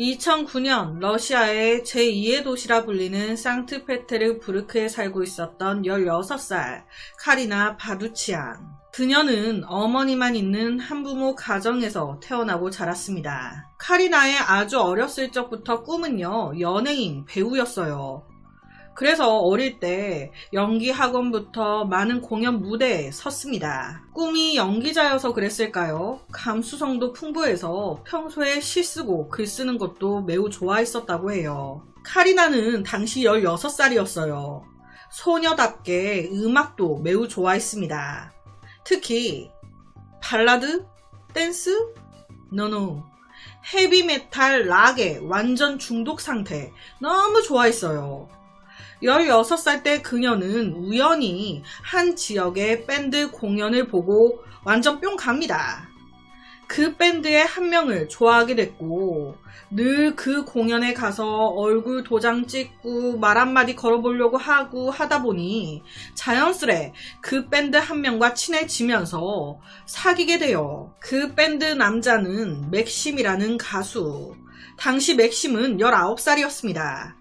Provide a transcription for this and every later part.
2009년 러시아의 제2의 도시라 불리는 상트페테르부르크에 살고 있었던 16살 카리나 바두치안. 그녀는 어머니만 있는 한부모 가정에서 태어나고 자랐습니다. 카리나의 아주 어렸을 적부터 꿈은요, 연예인, 배우였어요. 그래서 어릴 때 연기 학원부터 많은 공연 무대에 섰습니다. 꿈이 연기자여서 그랬을까요? 감수성도 풍부해서 평소에 시 쓰고 글 쓰는 것도 매우 좋아했었다고 해요. 카리나는 당시 16살이었어요. 소녀답게 음악도 매우 좋아했습니다. 특히 발라드, 댄스, 노노, 헤비메탈, 락에 완전 중독 상태 너무 좋아했어요. 16살 때 그녀는 우연히 한 지역의 밴드 공연을 보고 완전 뿅 갑니다. 그 밴드의 한 명을 좋아하게 됐고, 늘 그 공연에 가서 얼굴 도장 찍고 말 한마디 걸어보려고 하고 하다 보니 자연스레 그 밴드 한 명과 친해지면서 사귀게 돼요. 그 밴드 남자는 맥심이라는 가수. 당시 맥심은 19살이었습니다.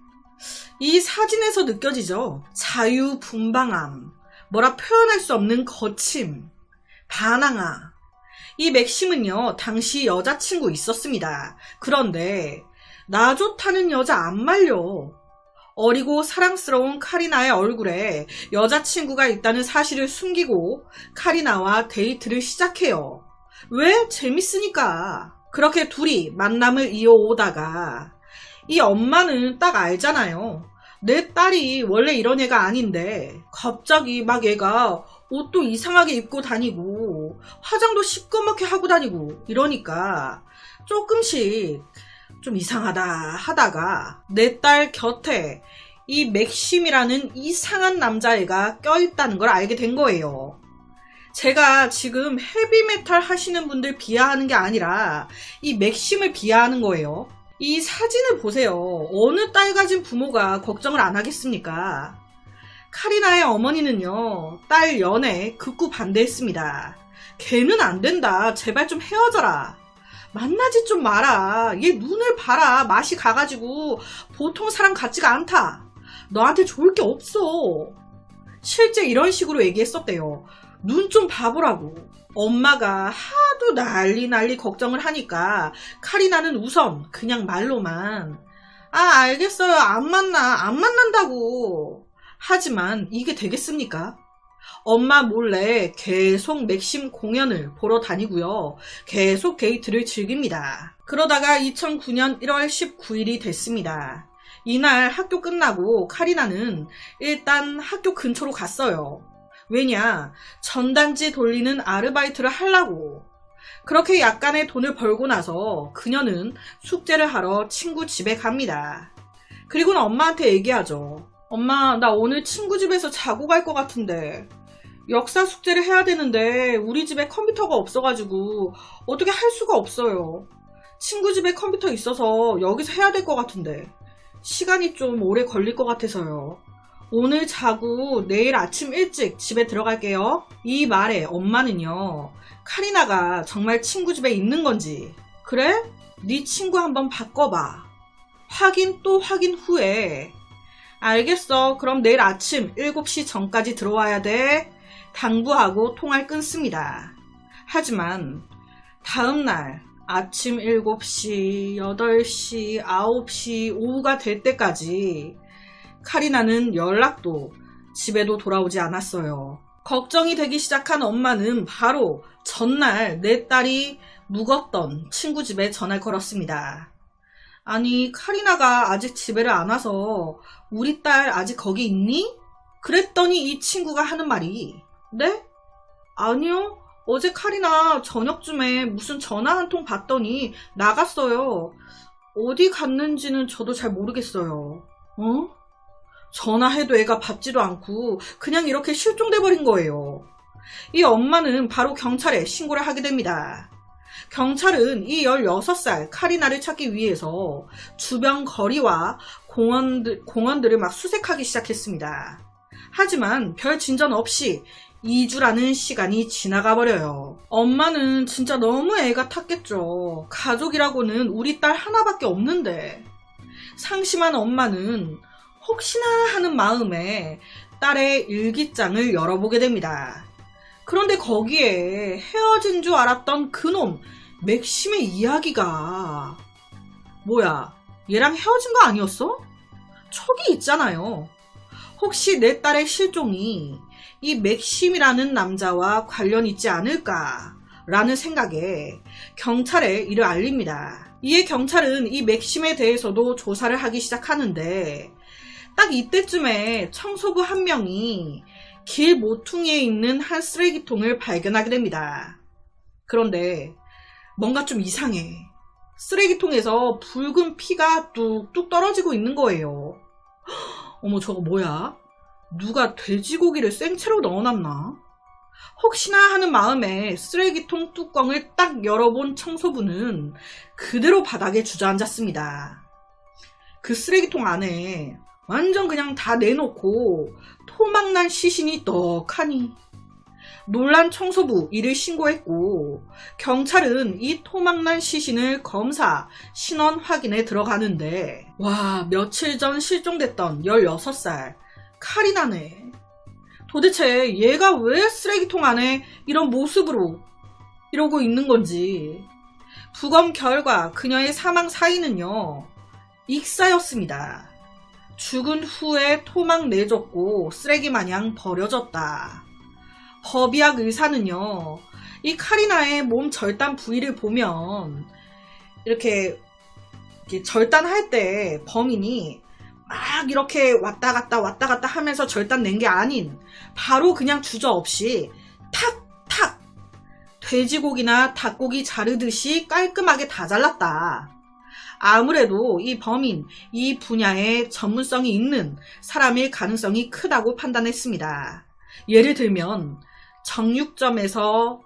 이 사진에서 느껴지죠. 자유분방함, 뭐라 표현할 수 없는 거침, 반항아. 이 맥심은요, 당시 여자친구 있었습니다. 그런데, 나 좋다는 여자 안 말려. 어리고 사랑스러운 카리나의 얼굴에 여자친구가 있다는 사실을 숨기고 카리나와 데이트를 시작해요. 왜? 재밌으니까. 그렇게 둘이 만남을 이어오다가 이 엄마는 딱 알잖아요. 내 딸이 원래 이런 애가 아닌데 갑자기 막 얘가 옷도 이상하게 입고 다니고 화장도 시꺼멓게 하고 다니고 이러니까 조금씩 좀 이상하다 하다가 내 딸 곁에 이 맥심이라는 이상한 남자애가 껴있다는 걸 알게 된 거예요. 제가 지금 헤비메탈 하시는 분들 비하하는 게 아니라 이 맥심을 비하하는 거예요. 이 사진을 보세요. 어느 딸 가진 부모가 걱정을 안 하겠습니까? 카리나의 어머니는요, 딸 연애 극구 반대했습니다. 걔는 안 된다. 제발 좀 헤어져라. 만나지 좀 마라. 얘 눈을 봐라. 맛이 가가지고 보통 사람 같지가 않다. 너한테 좋을 게 없어. 실제 이런 식으로 얘기했었대요. 눈 좀 봐보라고. 엄마가 하도 난리 난리 걱정을 하니까 카리나는 우선 그냥 말로만 아 알겠어요 안 만나 안 만난다고 하지만 이게 되겠습니까? 엄마 몰래 계속 맥심 공연을 보러 다니고요. 계속 데이트를 즐깁니다. 그러다가 2009년 1월 19일이 됐습니다. 이날 학교 끝나고 카리나는 일단 학교 근처로 갔어요. 왜냐, 전단지 돌리는 아르바이트를 하려고. 그렇게 약간의 돈을 벌고 나서 그녀는 숙제를 하러 친구 집에 갑니다. 그리고는 엄마한테 얘기하죠. 엄마, 나 오늘 친구 집에서 자고 갈 것 같은데. 역사 숙제를 해야 되는데 우리 집에 컴퓨터가 없어가지고 어떻게 할 수가 없어요. 친구 집에 컴퓨터 있어서 여기서 해야 될 것 같은데. 시간이 좀 오래 걸릴 것 같아서요. 오늘 자고 내일 아침 일찍 집에 들어갈게요. 이 말에 엄마는요. 카리나가 정말 친구 집에 있는 건지 그래? 네 친구 한번 바꿔봐. 확인 또 확인 후에 알겠어. 그럼 내일 아침 7시 전까지 들어와야 돼. 당부하고 통화를 끊습니다. 하지만 다음날 아침 7시, 8시, 9시, 오후가 될 때까지 카리나는 연락도 집에도 돌아오지 않았어요. 걱정이 되기 시작한 엄마는 바로 전날 내 딸이 묵었던 친구 집에 전화를 걸었습니다. 아니, 카리나가 아직 집에를 안 와서 우리 딸 아직 거기 있니? 그랬더니 이 친구가 하는 말이 네? 아니요. 어제 카리나 저녁쯤에 무슨 전화 한 통 받더니 나갔어요. 어디 갔는지는 저도 잘 모르겠어요. 어? 전화해도 애가 받지도 않고 그냥 이렇게 실종돼 버린 거예요. 이 엄마는 바로 경찰에 신고를 하게 됩니다. 경찰은 이 16살 카리나를 찾기 위해서 주변 거리와 공원들, 공원들을 막 수색하기 시작했습니다. 하지만 별 진전 없이 2주라는 시간이 지나가 버려요. 엄마는 진짜 너무 애가 탔겠죠. 가족이라고는 우리 딸 하나밖에 없는데. 상심한 엄마는 혹시나 하는 마음에 딸의 일기장을 열어보게 됩니다. 그런데 거기에 헤어진 줄 알았던 그놈 맥심의 이야기가 뭐야 얘랑 헤어진 거 아니었어? 촉이 있잖아요. 혹시 내 딸의 실종이 이 맥심이라는 남자와 관련 있지 않을까 라는 생각에 경찰에 이를 알립니다. 이에 경찰은 이 맥심에 대해서도 조사를 하기 시작하는데 딱 이때쯤에 청소부 한 명이 길 모퉁이에 있는 한 쓰레기통을 발견하게 됩니다. 그런데 뭔가 좀 이상해. 쓰레기통에서 붉은 피가 뚝뚝 떨어지고 있는 거예요. 어머, 저거 뭐야? 누가 돼지고기를 생채로 넣어놨나? 혹시나 하는 마음에 쓰레기통 뚜껑을 딱 열어본 청소부는 그대로 바닥에 주저앉았습니다. 그 쓰레기통 안에 완전 그냥 다 내놓고 토막난 시신이 떡하니. 놀란 청소부 이를 신고했고 경찰은 이 토막난 시신을 검사 신원 확인에 들어가는데 와 며칠 전 실종됐던 16살 카리나네. 도대체 얘가 왜 쓰레기통 안에 이런 모습으로 이러고 있는 건지. 부검 결과 그녀의 사망 사인은요 익사였습니다. 죽은 후에 토막 내줬고 쓰레기 마냥 버려졌다. 법의학 의사는요, 이 카리나의 몸 절단 부위를 보면, 이렇게, 이렇게 절단할 때 범인이 막 이렇게 왔다 갔다 왔다 갔다 하면서 절단 낸 게 아닌, 바로 그냥 주저 없이 탁, 탁! 돼지고기나 닭고기 자르듯이 깔끔하게 다 잘랐다. 아무래도 이 범인, 이 분야에 전문성이 있는 사람일 가능성이 크다고 판단했습니다. 예를 들면, 정육점에서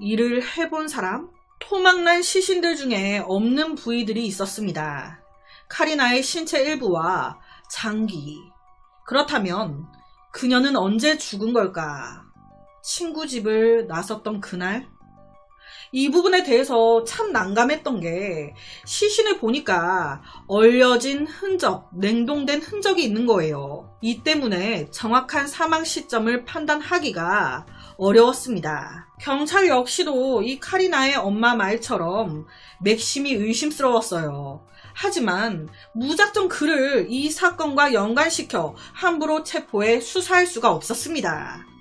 일을 해본 사람? 토막난 시신들 중에 없는 부위들이 있었습니다. 카리나의 신체 일부와 장기. 그렇다면 그녀는 언제 죽은 걸까? 친구 집을 나섰던 그날? 이 부분에 대해서 참 난감했던 게 시신을 보니까 얼려진 흔적, 냉동된 흔적이 있는 거예요. 이 때문에 정확한 사망 시점을 판단하기가 어려웠습니다. 경찰 역시도 이 카리나의 엄마 말처럼 맥심이 의심스러웠어요. 하지만 무작정 그를 이 사건과 연관시켜 함부로 체포해 수사할 수가 없었습니다.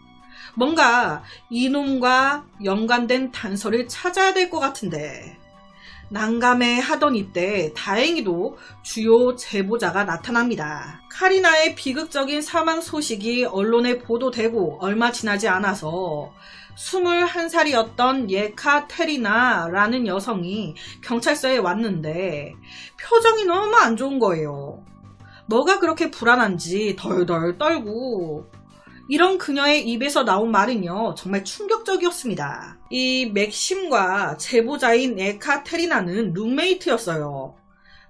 뭔가 이놈과 연관된 단서를 찾아야 될 것 같은데 난감해 하던 이때 다행히도 주요 제보자가 나타납니다. 카리나의 비극적인 사망 소식이 언론에 보도되고 얼마 지나지 않아서 21살이었던 예카테리나라는 여성이 경찰서에 왔는데 표정이 너무 안 좋은 거예요. 뭐가 그렇게 불안한지 덜덜 떨고 이런 그녀의 입에서 나온 말은요, 정말 충격적이었습니다. 이 맥심과 제보자인 에카테리나는 룸메이트였어요.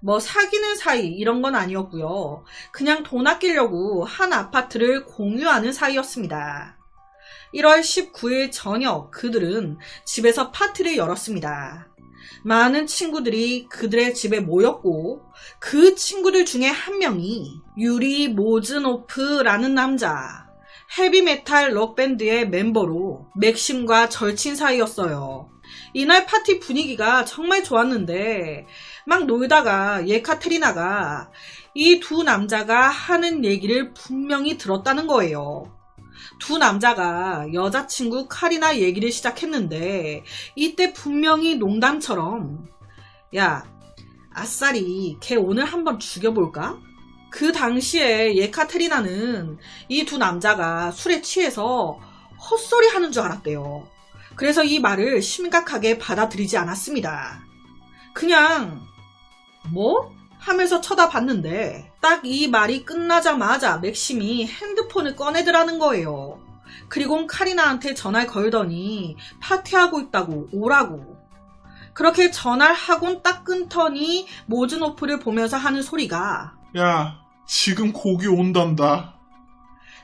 뭐 사귀는 사이 이런 건 아니었고요. 그냥 돈 아끼려고 한 아파트를 공유하는 사이였습니다. 1월 19일 저녁 그들은 집에서 파티를 열었습니다. 많은 친구들이 그들의 집에 모였고 그 친구들 중에 한 명이 유리 모즈노프라는 남자 헤비메탈 록밴드의 멤버로 맥심과 절친 사이였어요. 이날 파티 분위기가 정말 좋았는데 막 놀다가 예카테리나가 이 두 남자가 하는 얘기를 분명히 들었다는 거예요. 두 남자가 여자친구 카리나 얘기를 시작했는데 이때 분명히 농담처럼 야 아싸리 걔 오늘 한번 죽여볼까? 그 당시에 예카테리나는 이 두 남자가 술에 취해서 헛소리 하는 줄 알았대요. 그래서 이 말을 심각하게 받아들이지 않았습니다. 그냥 뭐? 하면서 쳐다봤는데 딱 이 말이 끝나자마자 맥심이 핸드폰을 꺼내더라는 거예요. 그리고 카리나한테 전화를 걸더니 파티하고 있다고 오라고. 그렇게 전화를 하곤 딱 끊더니 모즈노프를 보면서 하는 소리가 야, 지금 고기 온단다.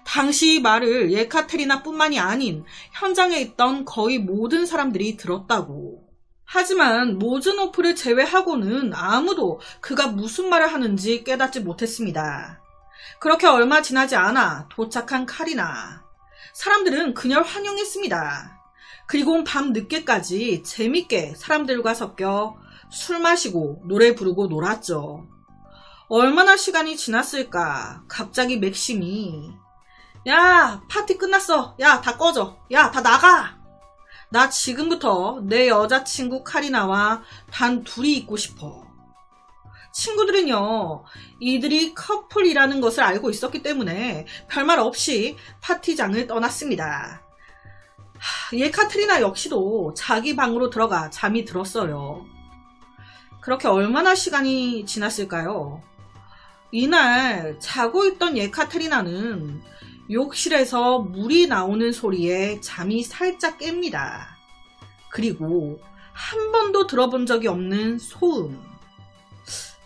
당시 이 말을 예카테리나 뿐만이 아닌 현장에 있던 거의 모든 사람들이 들었다고. 하지만 모즈노프를 제외하고는 아무도 그가 무슨 말을 하는지 깨닫지 못했습니다. 그렇게 얼마 지나지 않아 도착한 카리나. 사람들은 그녀를 환영했습니다. 그리고 밤 늦게까지 재밌게 사람들과 섞여 술 마시고 노래 부르고 놀았죠. 얼마나 시간이 지났을까? 갑자기 맥심이 야 파티 끝났어. 야 다 꺼져. 야 다 나가. 나 지금부터 내 여자친구 카리나와 단 둘이 있고 싶어. 친구들은요, 이들이 커플이라는 것을 알고 있었기 때문에 별말 없이 파티장을 떠났습니다. 하, 예카트리나 역시도 자기 방으로 들어가 잠이 들었어요. 그렇게 얼마나 시간이 지났을까요? 이날 자고 있던 예카트리나는 욕실에서 물이 나오는 소리에 잠이 살짝 깹니다. 그리고 한 번도 들어본 적이 없는 소음.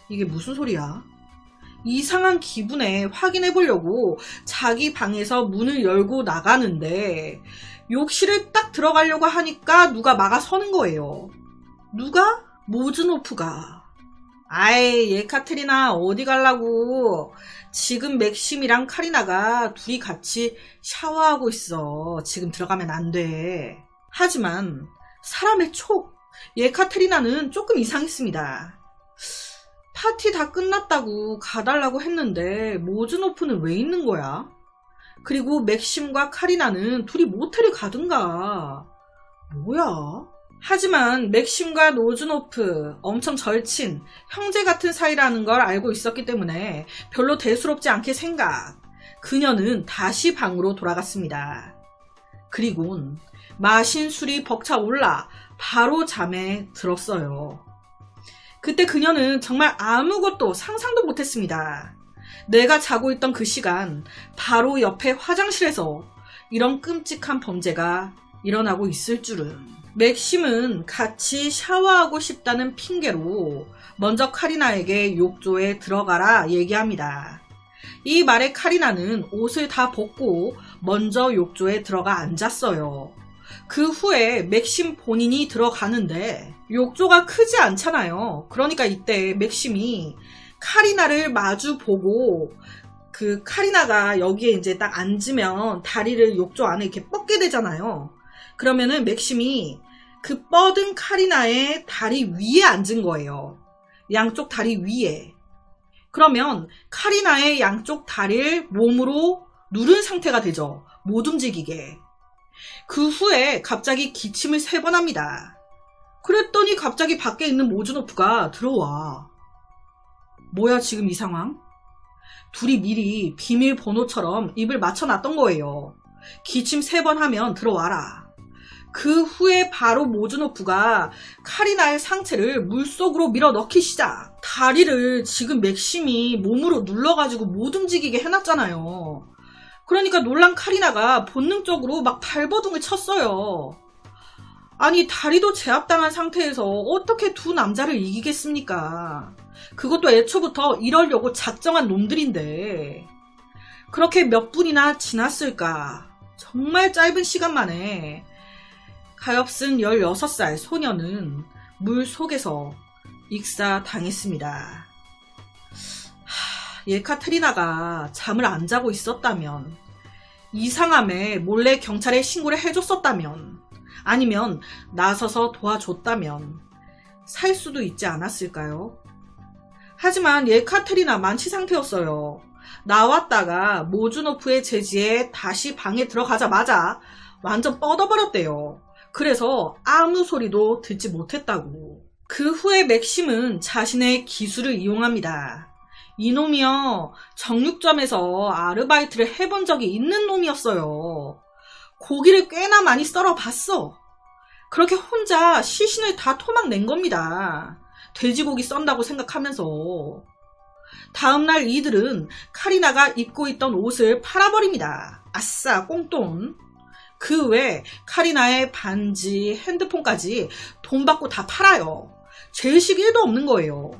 이게 무슨 소리야? 이상한 기분에 확인해 보려고 자기 방에서 문을 열고 나가는데 욕실을 딱 들어가려고 하니까 누가 막아 서는 거예요. 누가? 모즈노프가. 아이, 예카테리나 어디 갈라고. 지금 맥심이랑 카리나가 둘이 같이 샤워하고 있어. 지금 들어가면 안 돼. 하지만 사람의 촉, 예카테리나는 조금 이상했습니다. 파티 다 끝났다고 가달라고 했는데 모즈노프는 왜 있는 거야? 그리고 맥심과 카리나는 둘이 모텔을 가든가. 뭐야? 하지만 맥심과 노즈노프 엄청 절친 형제 같은 사이라는 걸 알고 있었기 때문에 별로 대수롭지 않게 생각. 그녀는 다시 방으로 돌아갔습니다. 그리곤 마신 술이 벅차올라 바로 잠에 들었어요. 그때 그녀는 정말 아무것도 상상도 못했습니다. 내가 자고 있던 그 시간 바로 옆에 화장실에서 이런 끔찍한 범죄가 일어나고 있을 줄은. 맥심은 같이 샤워하고 싶다는 핑계로 먼저 카리나에게 욕조에 들어가라 얘기합니다. 이 말에 카리나는 옷을 다 벗고 먼저 욕조에 들어가 앉았어요. 그 후에 맥심 본인이 들어가는데 욕조가 크지 않잖아요. 그러니까 이때 맥심이 카리나를 마주 보고 그 카리나가 여기에 이제 딱 앉으면 다리를 욕조 안에 이렇게 뻗게 되잖아요. 그러면은 맥심이 그 뻗은 카리나의 다리 위에 앉은 거예요. 양쪽 다리 위에. 그러면 카리나의 양쪽 다리를 몸으로 누른 상태가 되죠. 못 움직이게. 그 후에 갑자기 기침을 세 번 합니다. 그랬더니 갑자기 밖에 있는 모즈노프가 들어와. 뭐야 지금 이 상황? 둘이 미리 비밀번호처럼 입을 맞춰놨던 거예요. 기침 세 번 하면 들어와라. 그 후에 바로 모즈노프가 카리나의 상체를 물속으로 밀어 넣기 시작. 다리를 지금 맥심이 몸으로 눌러가지고 못 움직이게 해놨잖아요. 그러니까 놀란 카리나가 본능적으로 막 발버둥을 쳤어요. 아니, 다리도 제압당한 상태에서 어떻게 두 남자를 이기겠습니까? 그것도 애초부터 이러려고 작정한 놈들인데. 그렇게 몇 분이나 지났을까? 정말 짧은 시간 만에 가엾은 16살 소녀는 물 속에서 익사당했습니다. 예카트리나가 잠을 안 자고 있었다면, 이상함에 몰래 경찰에 신고를 해줬었다면, 아니면 나서서 도와줬다면, 살 수도 있지 않았을까요? 하지만 예카테리나 만취 상태였어요. 나왔다가 모주노프의 제지에 다시 방에 들어가자마자 완전 뻗어버렸대요. 그래서 아무 소리도 듣지 못했다고. 그 후에 맥심은 자신의 기술을 이용합니다. 이놈이요, 정육점에서 아르바이트를 해본 적이 있는 놈이었어요. 고기를 꽤나 많이 썰어 봤어. 그렇게 혼자 시신을 다 토막 낸 겁니다. 돼지고기 썬다고 생각하면서. 다음날 이들은 카리나가 입고 있던 옷을 팔아버립니다. 아싸, 꽁돈. 그외 카리나의 반지, 핸드폰까지 돈 받고 다 팔아요. 죄의식 1도 없는 거예요.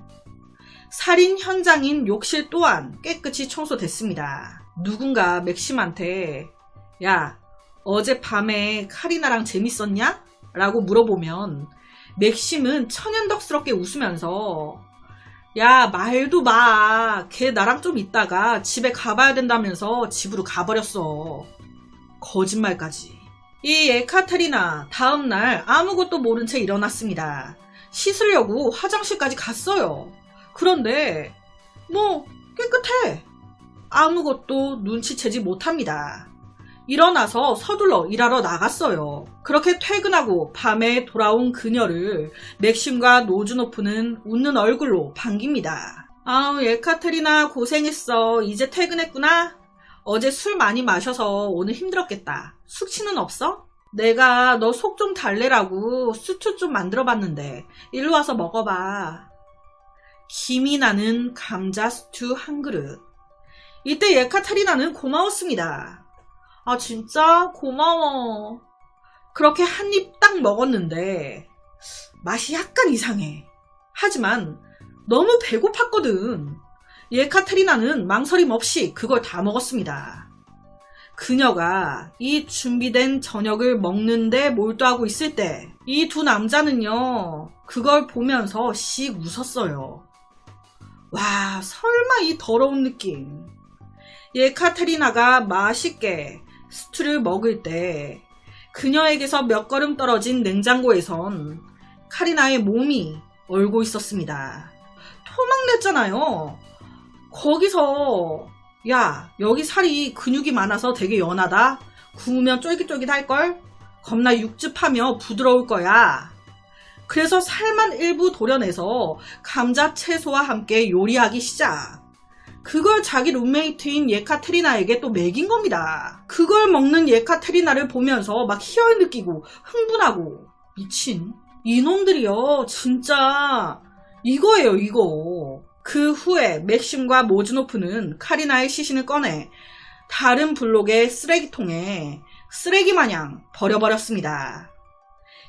살인 현장인 욕실 또한 깨끗이 청소됐습니다. 누군가 맥심한테 야 어제 밤에 카리나랑 재밌었냐? 라고 물어보면 맥심은 천연덕스럽게 웃으면서 야 말도 마. 걔 나랑 좀 있다가 집에 가봐야 된다면서 집으로 가버렸어. 거짓말까지. 이 에카테리나 다음날 아무것도 모른 채 일어났습니다. 씻으려고 화장실까지 갔어요. 그런데 뭐 깨끗해. 아무것도 눈치채지 못합니다. 일어나서 서둘러 일하러 나갔어요. 그렇게 퇴근하고 밤에 돌아온 그녀를 맥심과 노즈노프는 웃는 얼굴로 반깁니다. 아우, 에카테리나 고생했어. 이제 퇴근했구나? 어제 술 많이 마셔서 오늘 힘들었겠다. 숙취는 없어? 내가 너 속 좀 달래라고 수초 좀 만들어 봤는데 일로 와서 먹어봐. 김이 나는 감자 스튜 한 그릇. 이때 예카테리나는 고마웠습니다. 아, 진짜 고마워. 그렇게 한 입 딱 먹었는데 맛이 약간 이상해. 하지만 너무 배고팠거든. 예카테리나는 망설임 없이 그걸 다 먹었습니다. 그녀가 이 준비된 저녁을 먹는데 몰두하고 있을 때 이 두 남자는요, 그걸 보면서 씩 웃었어요. 와, 설마 이 더러운 느낌. 예카테리나가 맛있게 스튜를 먹을 때 그녀에게서 몇 걸음 떨어진 냉장고에선 카리나의 몸이 얼고 있었습니다. 토막 냈잖아요. 거기서 야 여기 살이 근육이 많아서 되게 연하다. 구우면 쫄깃쫄깃할걸? 겁나 육즙하며 부드러울 거야. 그래서 살만 일부 도려내서 감자 채소와 함께 요리하기 시작. 그걸 자기 룸메이트인 예카테리나에게 또 먹인 겁니다. 그걸 먹는 예카테리나를 보면서 막 희열 느끼고 흥분하고 미친 이놈들이요 진짜 이거예요 이거. 그 후에 맥심과 모즈노프는 카리나의 시신을 꺼내 다른 블록의 쓰레기통에 쓰레기 마냥 버려버렸습니다.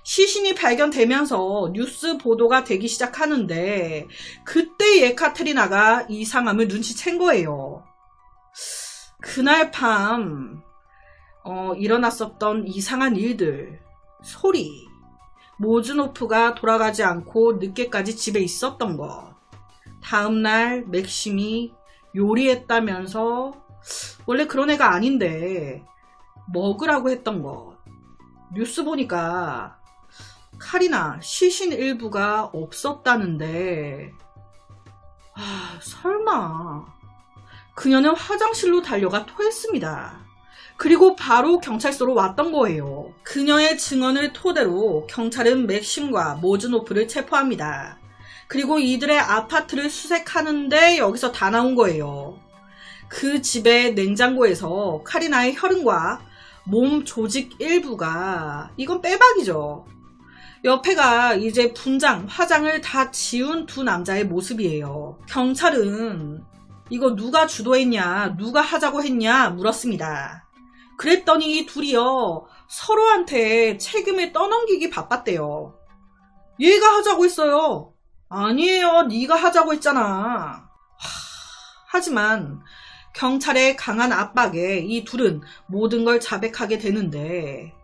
시신이 발견되면서 뉴스 보도가 되기 시작하는데 그때 예카테리나가 이상함을 눈치챈 거예요. 그날 밤 어, 일어났었던 이상한 일들, 소리, 모즈노프가 돌아가지 않고 늦게까지 집에 있었던 것, 다음날 맥심이 요리했다면서 원래 그런 애가 아닌데 먹으라고 했던 것, 뉴스 보니까 칼이나 시신 일부가 없었다는데, 아, 설마. 그녀는 화장실로 달려가 토했습니다. 그리고 바로 경찰서로 왔던 거예요. 그녀의 증언을 토대로 경찰은 맥심과 모즈노프를 체포합니다. 그리고 이들의 아파트를 수색하는데 여기서 다 나온 거예요. 그 집의 냉장고에서 카리나의 혈흔과 몸 조직 일부가 이건 빼박이죠. 옆에가 이제 분장, 화장을 다 지운 두 남자의 모습이에요. 경찰은 이거 누가 주도했냐, 누가 하자고 했냐 물었습니다. 그랬더니 이 둘이요 서로한테 책임을 떠넘기기 바빴대요. 얘가 하자고 했어요. 아니에요, 네가 하자고 했잖아. 하, 하지만 경찰의 강한 압박에 이 둘은 모든 걸 자백하게 되는데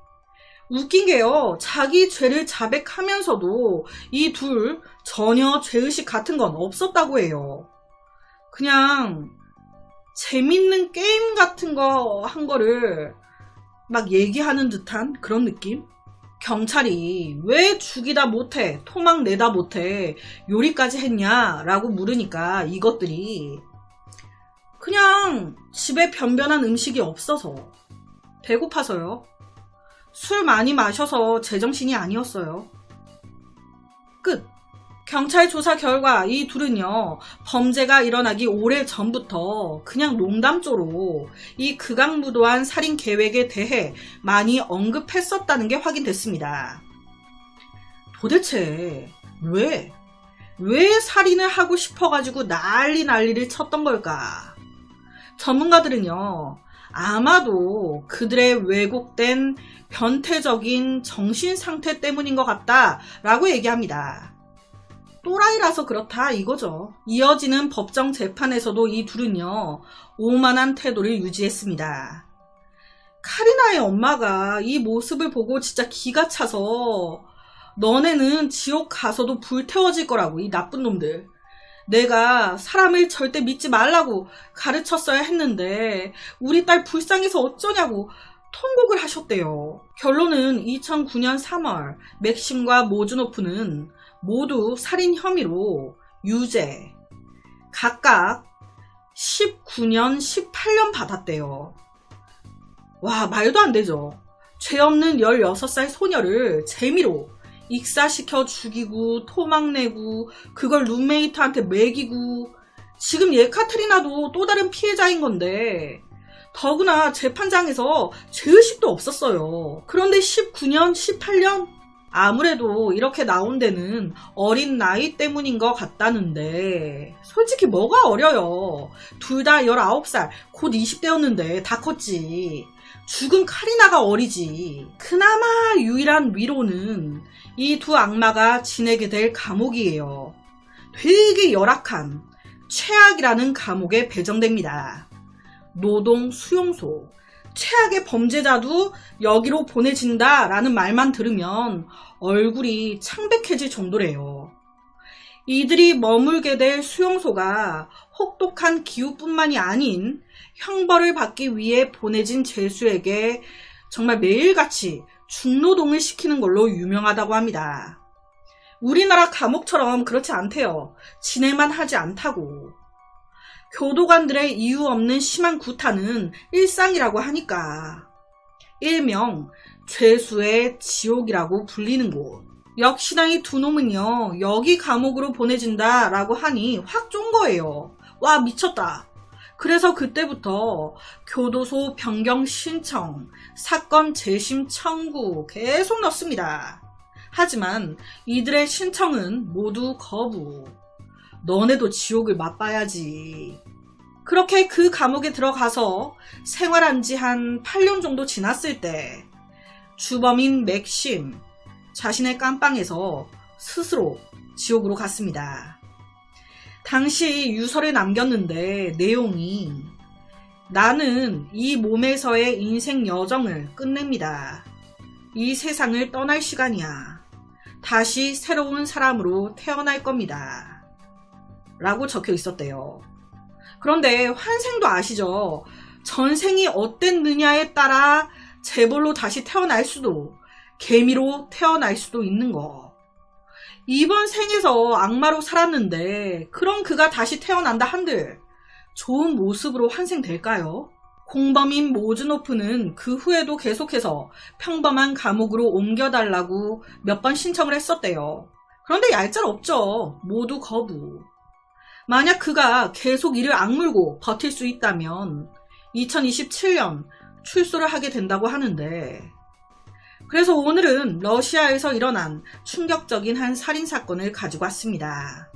웃긴 게요. 자기 죄를 자백하면서도 이 둘 전혀 죄의식 같은 건 없었다고 해요. 그냥 재밌는 게임 같은 거 한 거를 막 얘기하는 듯한 그런 느낌? 경찰이 왜 죽이다 못해, 토막 내다 못해, 요리까지 했냐라고 물으니까 이것들이 그냥 집에 변변한 음식이 없어서 배고파서요. 술 많이 마셔서 제정신이 아니었어요. 끝. 경찰 조사 결과 이 둘은요, 범죄가 일어나기 오래 전부터 그냥 농담조로 이 극악무도한 살인 계획에 대해 많이 언급했었다는 게 확인됐습니다. 도대체 왜, 왜 살인을 하고 싶어가지고 난리 난리를 쳤던 걸까? 전문가들은요, 아마도 그들의 왜곡된 변태적인 정신 상태 때문인 것 같다라고 얘기합니다. 또라이라서 그렇다 이거죠. 이어지는 법정 재판에서도 이 둘은요, 오만한 태도를 유지했습니다. 카리나의 엄마가 이 모습을 보고 진짜 기가 차서 너네는 지옥 가서도 불태워질 거라고 이 나쁜 놈들. 내가 사람을 절대 믿지 말라고 가르쳤어야 했는데 우리 딸 불쌍해서 어쩌냐고 통곡을 하셨대요. 결론은 2009년 3월 맥심과 모즈노프는 모두 살인 혐의로 유죄, 각각 19년, 18년 받았대요. 와, 말도 안 되죠. 죄 없는 16살 소녀를 재미로 익사시켜 죽이고 토막내고 그걸 룸메이트한테 먹이고 지금 예카트리나도 또 다른 피해자인 건데 더구나 재판장에서 죄의식도 없었어요. 그런데 19년, 18년? 아무래도 이렇게 나온 데는 어린 나이 때문인 것 같다는데 솔직히 뭐가 어려요. 둘 다 19살, 곧 20대였는데 다 컸지. 죽은 카리나가 어리지. 그나마 유일한 위로는 이 두 악마가 지내게 될 감옥이에요. 되게 열악한 최악이라는 감옥에 배정됩니다. 노동 수용소. 최악의 범죄자도 여기로 보내진다라는 말만 들으면 얼굴이 창백해질 정도래요. 이들이 머물게 될 수용소가 혹독한 기후뿐만이 아닌 형벌을 받기 위해 보내진 죄수에게 정말 매일같이 중노동을 시키는 걸로 유명하다고 합니다. 우리나라 감옥처럼 그렇지 않대요. 지낼만 하지 않다고. 교도관들의 이유 없는 심한 구타는 일상이라고 하니까. 일명 죄수의 지옥이라고 불리는 곳. 역시나 이두 놈은요, 여기 감옥으로 보내진다 라고 하니 확 쫀 거예요. 와, 미쳤다. 그래서 그때부터 교도소 변경 신청, 사건 재심 청구 계속 넣습니다. 하지만 이들의 신청은 모두 거부. 너네도 지옥을 맛봐야지. 그렇게 그 감옥에 들어가서 생활한 지 한 8년 정도 지났을 때 주범인 맥심 자신의 깜빵에서 스스로 지옥으로 갔습니다. 당시 유서를 남겼는데 내용이 나는 이 몸에서의 인생 여정을 끝냅니다. 이 세상을 떠날 시간이야. 다시 새로운 사람으로 태어날 겁니다. 라고 적혀 있었대요. 그런데 환생도 아시죠? 전생이 어땠느냐에 따라 재벌로 다시 태어날 수도, 개미로 태어날 수도 있는 거. 이번 생에서 악마로 살았는데, 그럼 그가 다시 태어난다 한들, 좋은 모습으로 환생될까요? 공범인 모즈노프는 그 후에도 계속해서 평범한 감옥으로 옮겨달라고 몇 번 신청을 했었대요. 그런데 얄짤 없죠. 모두 거부. 만약 그가 계속 이를 악물고 버틸 수 있다면 2027년 출소를 하게 된다고 하는데 그래서 오늘은 러시아에서 일어난 충격적인 한 살인 사건을 가지고 왔습니다.